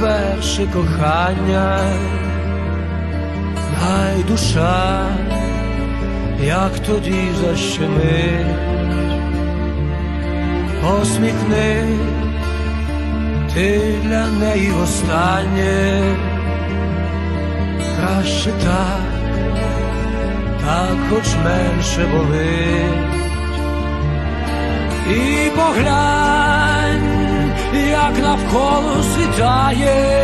перше кохання, най душа, як тоді защемить, посміхни ти для неї востаннє, краще так, так хоч менше болить. І поглянь, навколо світає,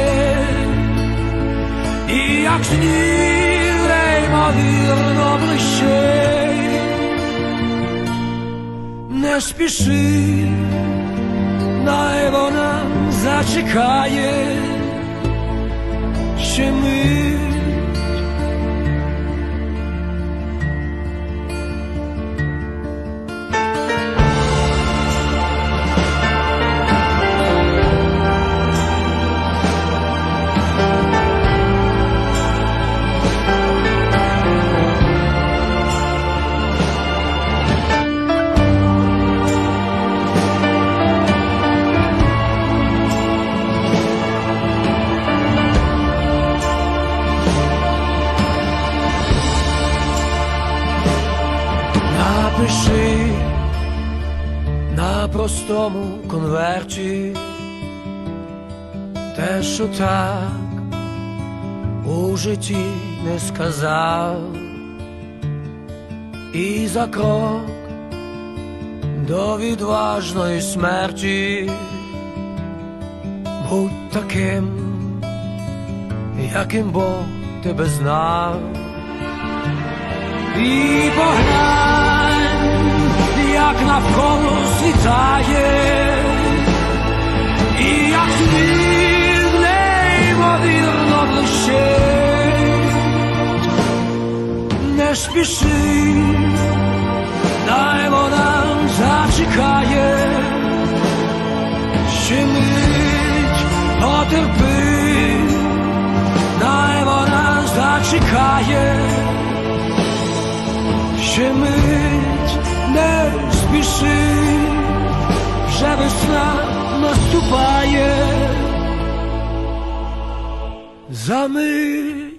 і як сніг неймовірно ближче, не спіши, най вона зачекає, Напиши на простому конверті те, що так у житті не сказав, і за крок до відважної смерті будь таким, яким Бог тебе знав. І поглянь, як навколо світає, і як сніг неймовірно блищить, не спіши, дай вона зачекає, ще мить потерпи, дай вона зачекає. Ще мить спіши, вже весна наступає за мить.